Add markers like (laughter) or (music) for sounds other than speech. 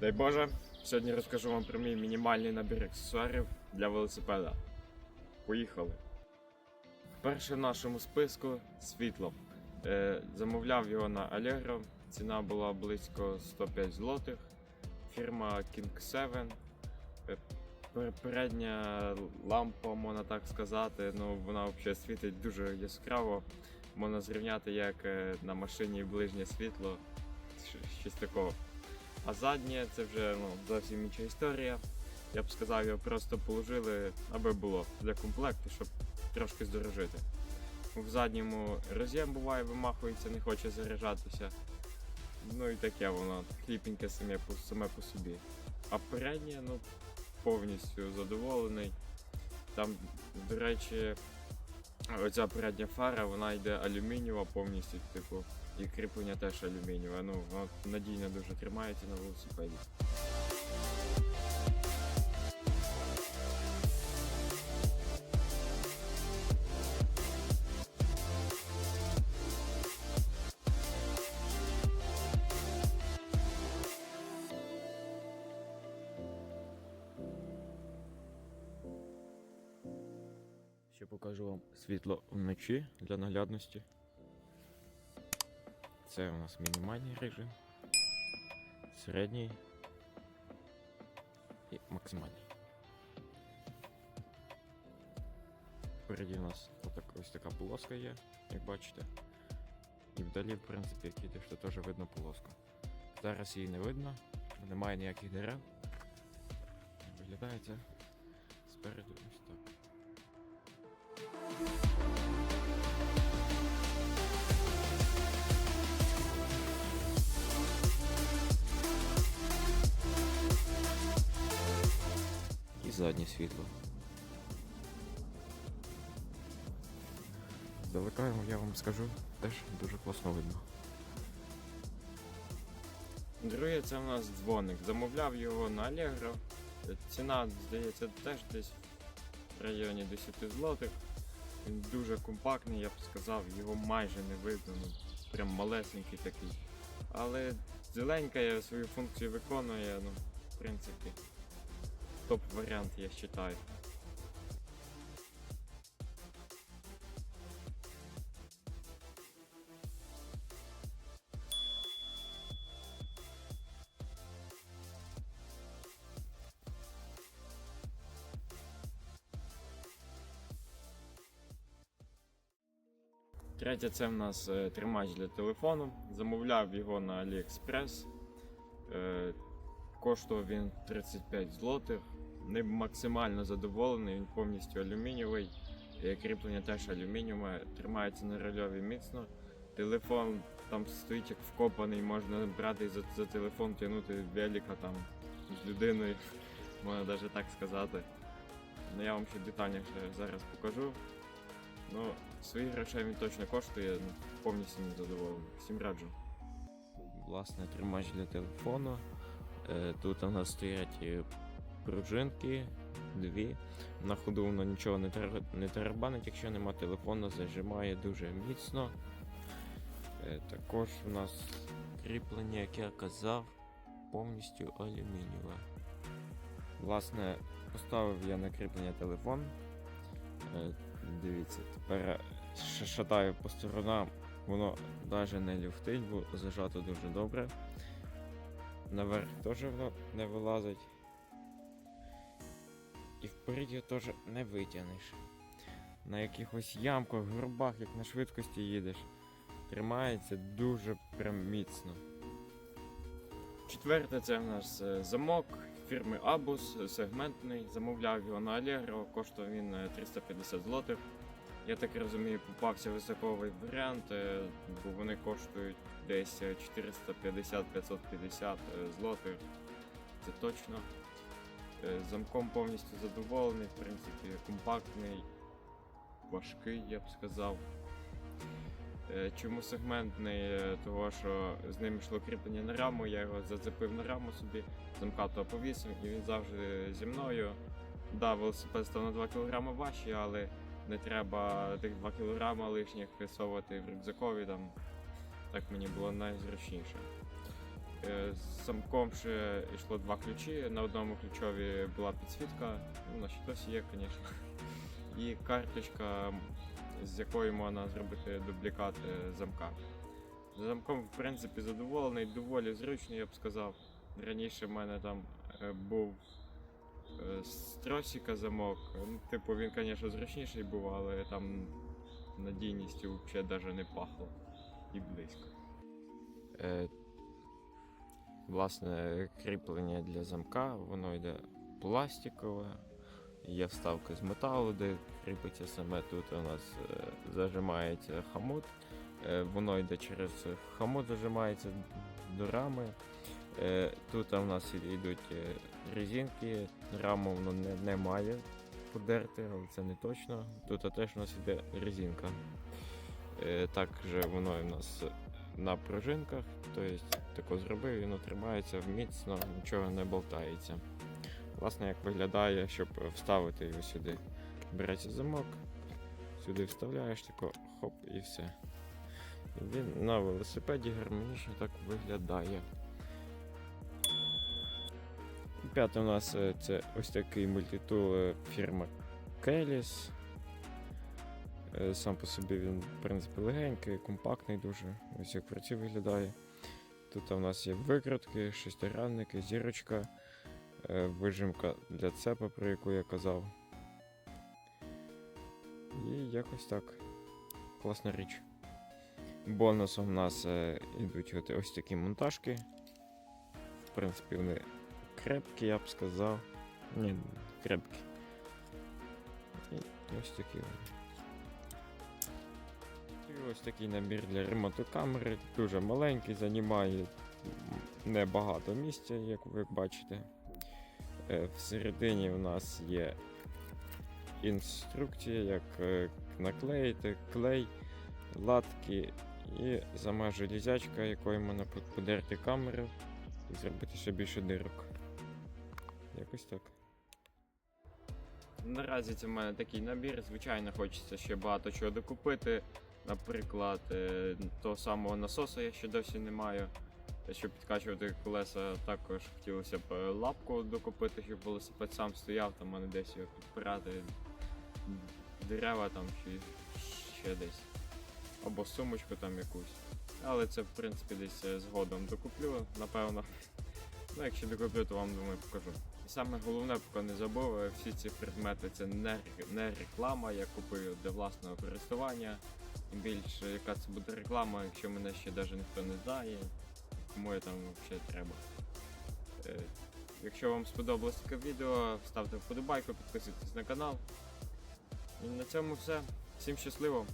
Дай Боже, сьогодні розкажу вам про мій мінімальний набір аксесуарів для велосипеда. Поїхали. Перше в нашому списку світло. Е, замовляв його на Allegro. Ціна була близько 105 злотих. Фірма King 7. Е, Передня лампа, можна так сказати, ну вона взагалі світить дуже яскраво. Можна зрівняти як е, на машині ближнє світло, щось такого. А заднє це вже ну, зовсім інша історія. Я б сказав, його просто положили, аби було для комплекту, щоб трошки здорожити. В задньому роз'єм буває, вимахується, не хоче заряджатися. Ну і таке воно, хліпеньке саме по, саме по собі. А переднє, ну, повністю задоволений. Там, до речі, оця передня фара, вона йде алюмінієва повністю, типу, і кріплення теж алюмінієве. Ну, воно надійно дуже тримається на велосипеді. Ще покажу вам світло вночі для наглядності. Це у нас мінімальний режим, середній і максимальний. Впереді у нас отак, ось така полоска є, як бачите. І вдалі, в принципі, як їдеш, то теж видно полоску. Зараз її не видно, немає ніяких дерев. Виглядає це спереду ось так. Заднє світло. Здалека, я вам скажу, теж дуже класно видно. Друге, це у нас дзвоник. Замовляв його на Allegro. Ціна, здається, теж десь в районі 10 злотих. Він дуже компактний, я б сказав, його майже не видно, ну, прям малесенький такий. Але зеленька свою функцію виконує, ну, в принципі, топ-варіант, я вважаю. Третє це в нас е, тримач для телефону. Замовляв його на AliExpress. Е, коштував він 35 злотих. Ним максимально задоволений, він повністю алюмінієвий. Кріплення теж алюмінієве, тримається на рольові міцно. Телефон там стоїть як вкопаний, можна брати за, за телефон, тягнути велика там з людиною, (laughs) можна навіть так сказати. Ну, я вам ще детальніше зараз покажу. Ну, своїх грошей він точно коштує, ну, повністю не задоволений. Всім раджу. Власне, тримач для телефону. Е, Тут у нас стоять е, пружинки, дві. На ходу воно нічого не, не тарабанить, якщо нема телефону, зажимає дуже міцно. Е, Також у нас кріплення, як я казав, повністю алюмінієве. Власне, поставив я на кріплення телефон. Е, Дивіться, тепер шатаю по сторонам, воно навіть не люфтить, бо зажато дуже добре. Наверх теж воно не вилазить. І вперед його теж не витягнеш. На якихось ямках, горбах, як на швидкості їдеш, тримається дуже прям міцно. Четверте це в нас е, замок фірми Abus, сегментний. Замовляв його на Allegro, коштував він е, 350 злотих. Я так розумію, попався високовий варіант, е, бо вони коштують десь е, 450-550 злотих. Це точно. Е, Замком повністю задоволений, в принципі, компактний, важкий, я б сказав. Е, Чому сегментний? Е, Того, що з ним йшло кріплення на раму, я його зацепив на раму собі, замка то повісив, і він завжди зі мною. Да, велосипед став на 2 кг важчий, але не треба тих 2 кг лишніх висовувати в рюкзакові. Там. Так мені було найзручніше. Е, З замком ще йшло два ключі. На одному ключові була підсвітка, ну, на ще досі є, звісно. І карточка, з якої можна зробити дублікат е, замка. Замком, в принципі, задоволений, доволі зручний, я б сказав. Раніше в мене там е, був з тросика замок. Ну, типу, він, звісно, зручніший був, але там надійністю взагалі навіть не пахло і близько. Власне, кріплення для замка, воно йде пластикове. Є вставка з металу, де кріпиться саме тут у нас е, зажимається хамут. Е, воно йде через хамут, зажимається до рами. Е, тут у нас йдуть резинки, раму воно не, не має подерти, але це не точно. Тут теж у нас йде резинка. Також воно у нас на пружинках, тобто тако зробив, воно тримається міцно, нічого не болтається. Власне, як виглядає, щоб вставити його сюди. Береться замок, сюди вставляєш, тако хоп і все. Він на велосипеді гармонічно так виглядає. П'яте у нас е, це ось такий мультитул е, фірма Kelis. Е, Сам по собі він, в принципі, легенький, компактний дуже. Ось як в виглядає. Тут у нас є викрутки, шестигранники, зірочка, е, вижимка для цепа, про яку я казав. І якось так. Класна річ. Бонусом у нас е, йдуть от ось такі монтажки. В принципі, вони крепкі, я б сказав. Ні, крепкі. І ось такі. вони. І ось такий набір для ремонту камери. Дуже маленький, займає небагато місця, як ви бачите. Е, Всередині у нас є інструкція, як е, наклеїти, клей, латки і сама железячка, якою можна подерти камеру і зробити ще більше дирок. Якось так. Наразі це в мене такий набір. Звичайно, хочеться ще багато чого докупити. Наприклад, е, того самого насоса я ще досі не маю. Щоб підкачувати колеса, також хотілося б е, лапку докупити, щоб велосипед сам стояв, там мене десь його підпирати дерева там чи ще десь. Або сумочку там якусь. Але це в принципі десь е, згодом докуплю, напевно. Ну, якщо докуплю, то вам думаю покажу. І саме головне, поки не забув, всі ці предмети це не реклама, я купую для власного користування. Тим більше, яка це буде реклама, якщо мене ще навіть ніхто не знає, кому я там взагалі треба. Е, Якщо вам сподобалось таке відео, ставте вподобайку, підписуйтесь на канал. І на цьому все. Всім щасливо!